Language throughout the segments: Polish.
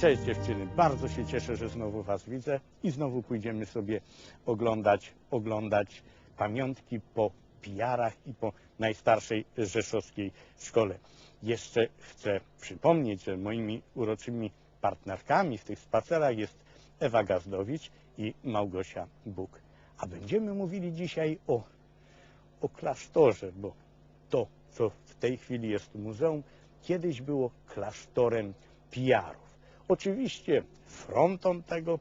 Cześć dziewczyny, bardzo się cieszę, że znowu Was widzę i znowu pójdziemy sobie oglądać, oglądać pamiątki po pijarach i po najstarszej rzeszowskiej szkole. Jeszcze chcę przypomnieć, że moimi uroczymi partnerkami w tych spacerach jest Ewa Gazdowicz i Małgosia Buk. A będziemy mówili dzisiaj o, o klasztorze, bo to, co w tej chwili jest muzeum, kiedyś było klasztorem pijarów. Oczywiście fronton tego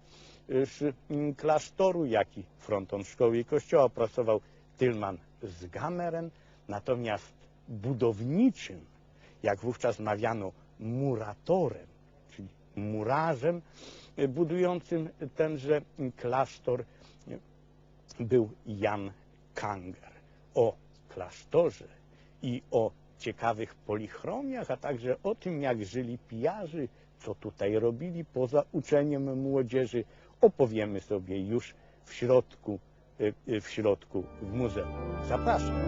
y, m, klasztoru, jak i fronton szkoły i kościoła pracował Tylman z Gameren, natomiast budowniczym, jak wówczas mawiano, muratorem, czyli murarzem y, budującym tenże klasztor y, był Jan Kanger. O klasztorze i o ciekawych polichromiach, a także o tym, jak żyli pijarzy, co tutaj robili poza uczeniem młodzieży, opowiemy sobie już w środku, y, y, w środku w muzeum. Zapraszam.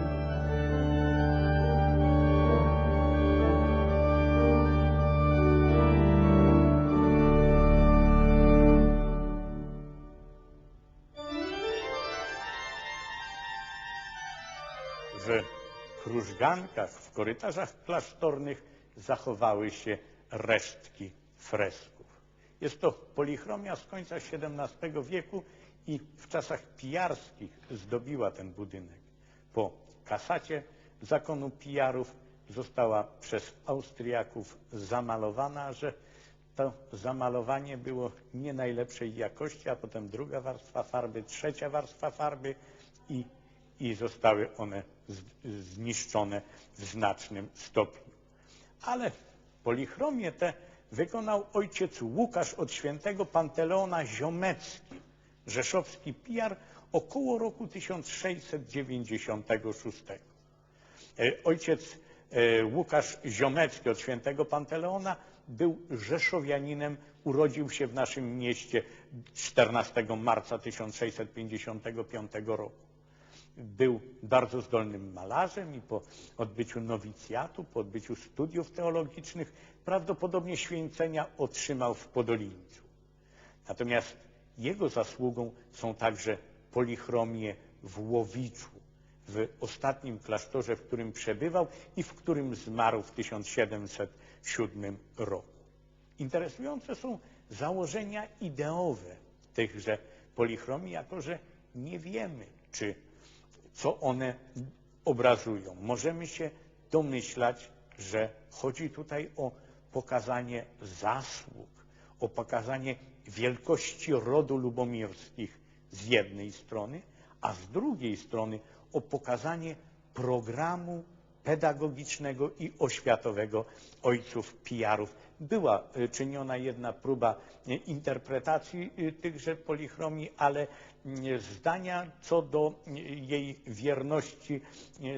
W krużgankach, w korytarzach klasztornych zachowały się resztki fresków. Jest to polichromia z końca XVII wieku i w czasach pijarskich zdobiła ten budynek. Po kasacie zakonu pijarów została przez Austriaków zamalowana, że to zamalowanie było nie najlepszej jakości, a potem druga warstwa farby, trzecia warstwa farby i, i zostały one zniszczone w znacznym stopniu. Ale polichromię tę wykonał ojciec Łukasz od świętego Panteleona Ziomecki, rzeszowski pijar, około roku 1696. E, Ojciec e, Łukasz Ziomecki od świętego Panteleona był rzeszowianinem, urodził się w naszym mieście 14 marca 1655 roku był bardzo zdolnym malarzem i po odbyciu nowicjatu, po odbyciu studiów teologicznych prawdopodobnie święcenia otrzymał w Podolińcu. Natomiast jego zasługą są także polichromie w Łowiczu, w ostatnim klasztorze, w którym przebywał i w którym zmarł w 1707 roku. Interesujące są założenia ideowe tychże polichromii, jako że nie wiemy, czy co one obrazują. Możemy się domyślać, że chodzi tutaj o pokazanie zasług, o pokazanie wielkości rodu lubomirskich z jednej strony, a z drugiej strony o pokazanie programu pedagogicznego i oświatowego ojców pijarów. Była y, czyniona jedna próba y, interpretacji y, tychże polichromii, ale zdania co do jej wierności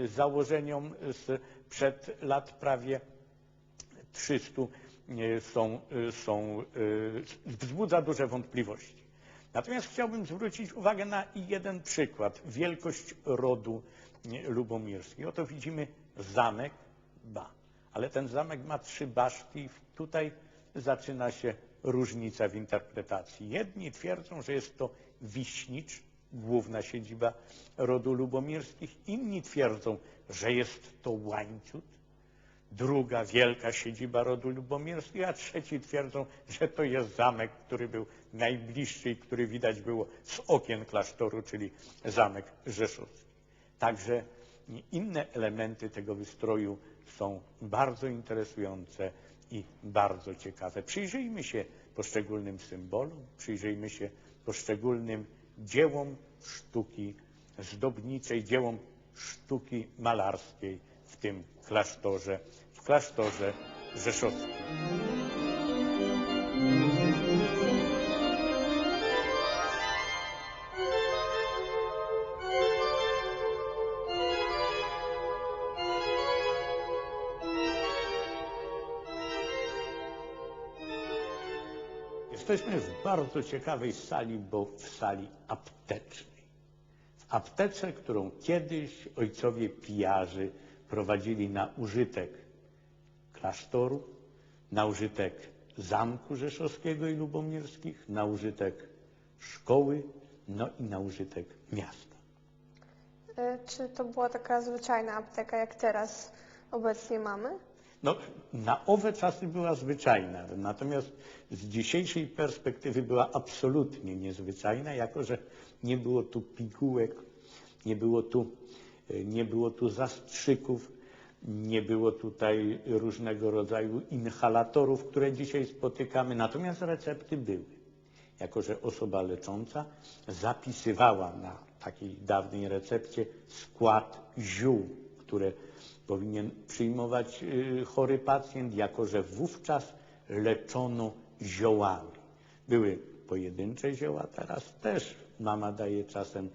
założeniom sprzed lat prawie 300 są, są, wzbudza duże wątpliwości. Natomiast chciałbym zwrócić uwagę na jeden przykład. Wielkość rodu lubomirskiej. Oto widzimy zamek, ba, ale ten zamek ma trzy baszty i tutaj zaczyna się różnica w interpretacji. Jedni twierdzą, że jest to Wiśnicz, główna siedziba rodu lubomirskich. Inni twierdzą, że jest to Łańcut, druga wielka siedziba rodu lubomirskiego, a trzeci twierdzą, że to jest zamek, który był najbliższy i który widać było z okien klasztoru, czyli zamek rzeszowski. Także inne elementy tego wystroju są bardzo interesujące i bardzo ciekawe. Przyjrzyjmy się poszczególnym symbolom, przyjrzyjmy się poszczególnym dziełom sztuki zdobniczej, dziełom sztuki malarskiej w tym klasztorze, w klasztorze rzeszowskim. Jesteśmy w bardzo ciekawej sali, bo w sali aptecznej. W aptece, którą kiedyś ojcowie pijarzy prowadzili na użytek klasztoru, na użytek Zamku Rzeszowskiego i Lubomirskich, na użytek szkoły, no i na użytek miasta. E, Czy to była taka zwyczajna apteka, jak teraz obecnie mamy? No, na owe czasy była zwyczajna, natomiast z dzisiejszej perspektywy była absolutnie niezwyczajna, jako że nie było tu pigułek, nie było tu, e, nie było tu zastrzyków, nie było tutaj różnego rodzaju inhalatorów, które dzisiaj spotykamy, natomiast recepty były. Jako że osoba lecząca zapisywała na takiej dawnej recepcie skład ziół, które powinien przyjmować y, chory pacjent, jako że wówczas leczono ziołami. Były pojedyncze zioła, teraz też mama daje czasem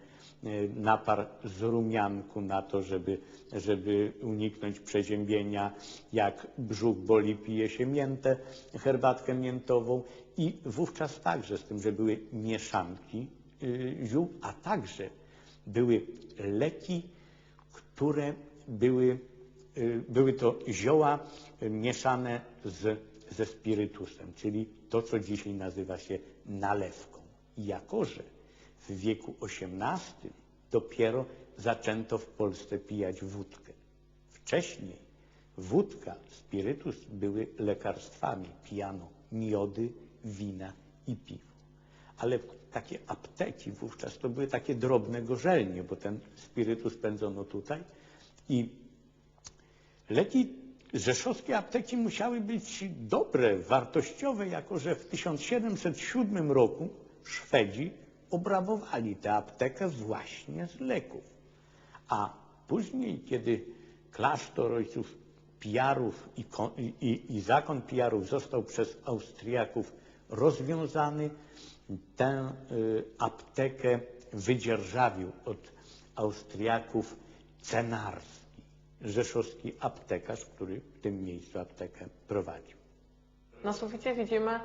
y, napar z rumianku na to, żeby, żeby uniknąć przeziębienia. Jak brzuch boli, pije się miętę, herbatkę miętową i wówczas także, z tym, że były mieszanki y, ziół, a także były leki, które były, były to zioła y, mieszane z, ze spirytusem, czyli to, co dzisiaj nazywa się nalewką. Jako, że w wieku XVIII dopiero zaczęto w Polsce pijać wódkę. Wcześniej wódka, spirytus były lekarstwami. Pijano miody, wina i piwo. Ale takie apteki wówczas to były takie drobne gorzelnie, bo ten spirytus pędzono tutaj i leki rzeszowskie apteki musiały być dobre, wartościowe, jako że w 1707 roku Szwedzi obrabowali tę aptekę właśnie z leków. A później, kiedy klasztor ojców Pijarów i, i, i, zakon Pijarów został przez Austriaków rozwiązany, tę y, aptekę wydzierżawił od Austriaków Cenarski, rzeszowski aptekarz, który w tym miejscu aptekę prowadził. Na suficie widzimy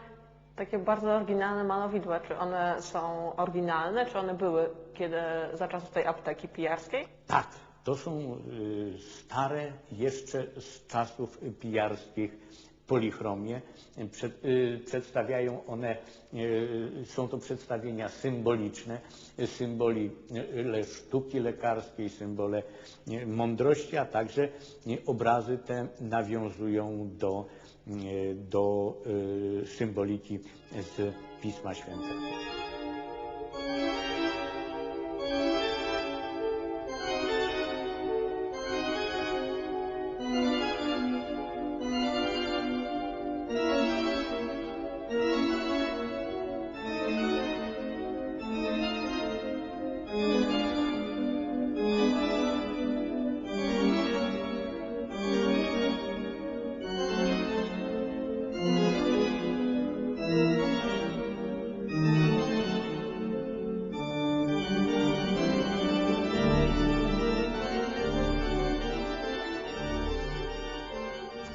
takie bardzo oryginalne malowidła. Czy one są oryginalne, czy one były kiedy za czasów tej apteki pijarskiej? Tak, to są y, stare jeszcze z czasów pijarskich polichromie. Y, przedstawiają one, y, są to przedstawienia symboliczne, symboli y, sztuki lekarskiej, symbole mądrości, a także obrazy te nawiązują do, do symboliki z Pisma Świętego.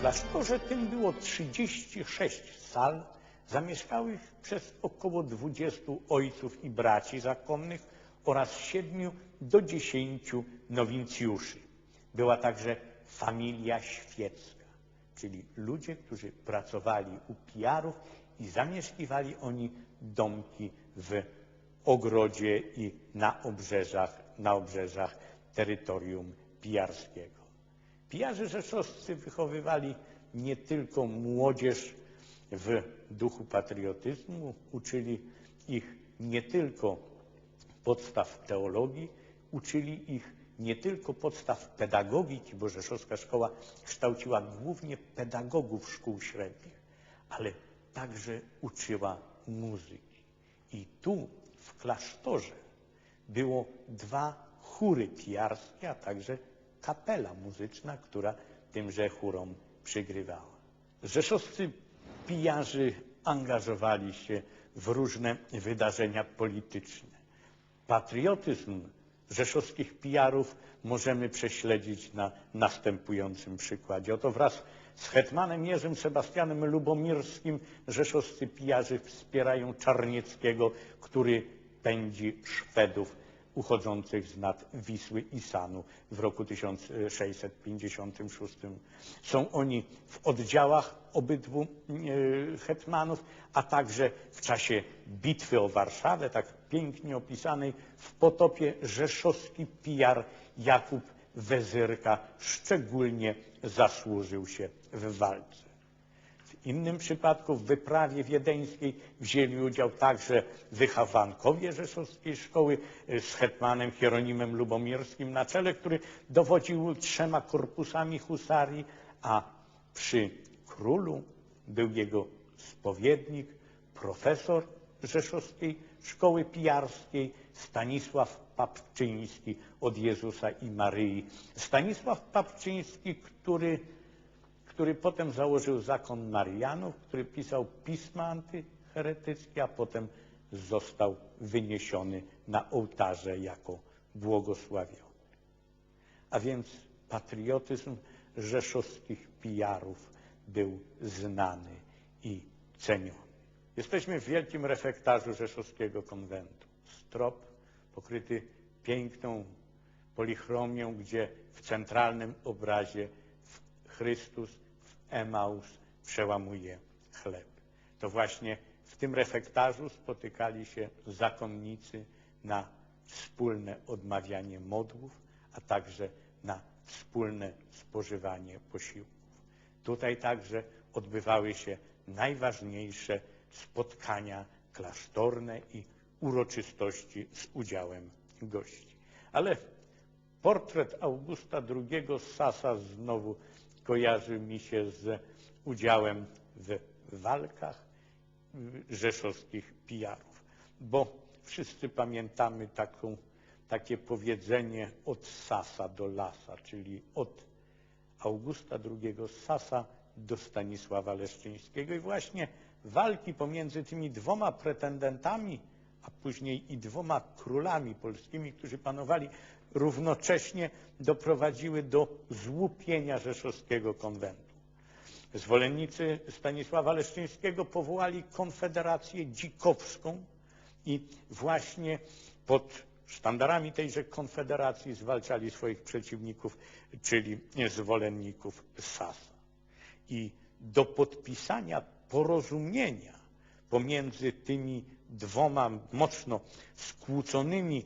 Klasztorze tym było 36 sal zamieszkałych przez około 20 ojców i braci zakonnych oraz 7 do 10 nowincjuszy. Była także familia świecka, czyli ludzie, którzy pracowali u pijarów i zamieszkiwali oni domki w ogrodzie i na obrzeżach, na obrzeżach terytorium pijarskiego. Pijarze rzeszowscy wychowywali nie tylko młodzież w duchu patriotyzmu, uczyli ich nie tylko podstaw teologii, uczyli ich nie tylko podstaw pedagogiki, bo Rzeszowska Szkoła kształciła głównie pedagogów szkół średnich, ale także uczyła muzyki. I tu w klasztorze było dwa chóry pijarskie, a także kapela muzyczna, która tymże chórom przygrywała. Rzeszowscy pijarzy angażowali się w różne wydarzenia polityczne. Patriotyzm rzeszowskich pijarów możemy prześledzić na następującym przykładzie. Oto wraz z hetmanem Jerzym Sebastianem Lubomirskim rzeszowscy pijarzy wspierają Czarnieckiego, który pędzi Szwedów uchodzących z nad Wisły i Sanu w roku 1656. Są oni w oddziałach obydwu e, hetmanów, a także w czasie bitwy o Warszawę, tak pięknie opisanej w potopie rzeszowski pijar Jakub Wezyrka szczególnie zasłużył się w walce. Innym przypadku w wyprawie wiedeńskiej wzięli udział także wychowankowie Rzeszowskiej Szkoły e, z hetmanem Hieronimem Lubomirskim na czele, który dowodził trzema korpusami husarii, a przy królu był jego spowiednik, profesor Rzeszowskiej Szkoły Pijarskiej Stanisław Papczyński od Jezusa i Maryi. Stanisław Papczyński, który który potem założył zakon Marianów, który pisał pisma antyheretyckie, a potem został wyniesiony na ołtarze jako błogosławiony. A więc patriotyzm rzeszowskich pijarów był znany i ceniony. Jesteśmy w wielkim refektarzu Rzeszowskiego konwentu. Strop pokryty piękną polichromią, gdzie w centralnym obrazie Chrystus Emaus przełamuje chleb. To właśnie w tym refektarzu spotykali się zakonnicy na wspólne odmawianie modłów, a także na wspólne spożywanie posiłków. Tutaj także odbywały się najważniejsze spotkania klasztorne i uroczystości z udziałem gości. Ale portret Augusta II z Sasa znowu kojarzy mi się z udziałem w walkach rzeszowskich pijarów, bo wszyscy pamiętamy taką, takie powiedzenie od Sasa do Lasa, czyli od Augusta II Sasa do Stanisława Leszczyńskiego. I właśnie walki pomiędzy tymi dwoma pretendentami, a później i dwoma królami polskimi, którzy panowali równocześnie doprowadziły do złupienia rzeszowskiego konwentu. Zwolennicy Stanisława Leszczyńskiego powołali Konfederację Dzikowską i właśnie pod sztandarami tejże konfederacji zwalczali swoich przeciwników, czyli zwolenników Sasa. I do podpisania porozumienia pomiędzy tymi dwoma mocno skłóconymi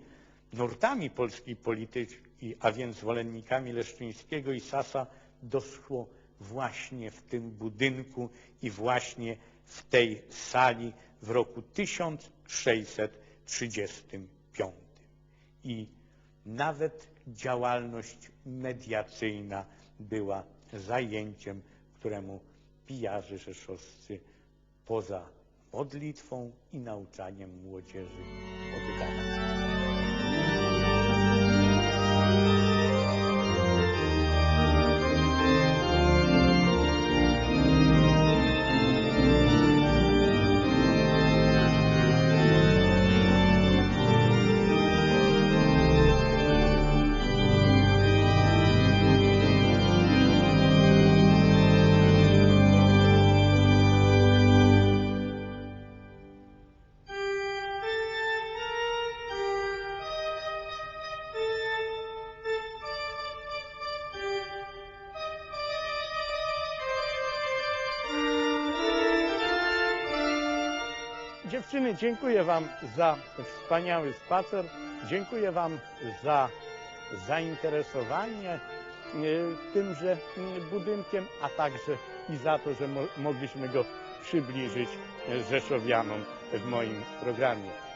nurtami polskiej polityki, a więc zwolennikami Leszczyńskiego i Sasa, doszło właśnie w tym budynku i właśnie w tej sali w roku 1635. I nawet działalność mediacyjna była zajęciem, któremu pijarzy rzeszowscy poza modlitwą i nauczaniem młodzieży oddawali. Dziewczyny, dziękuję Wam za wspaniały spacer. Dziękuję Wam za zainteresowanie e, tymże m, budynkiem, a także i za to, że mo mogliśmy go przybliżyć e, Rzeszowianom w moim programie.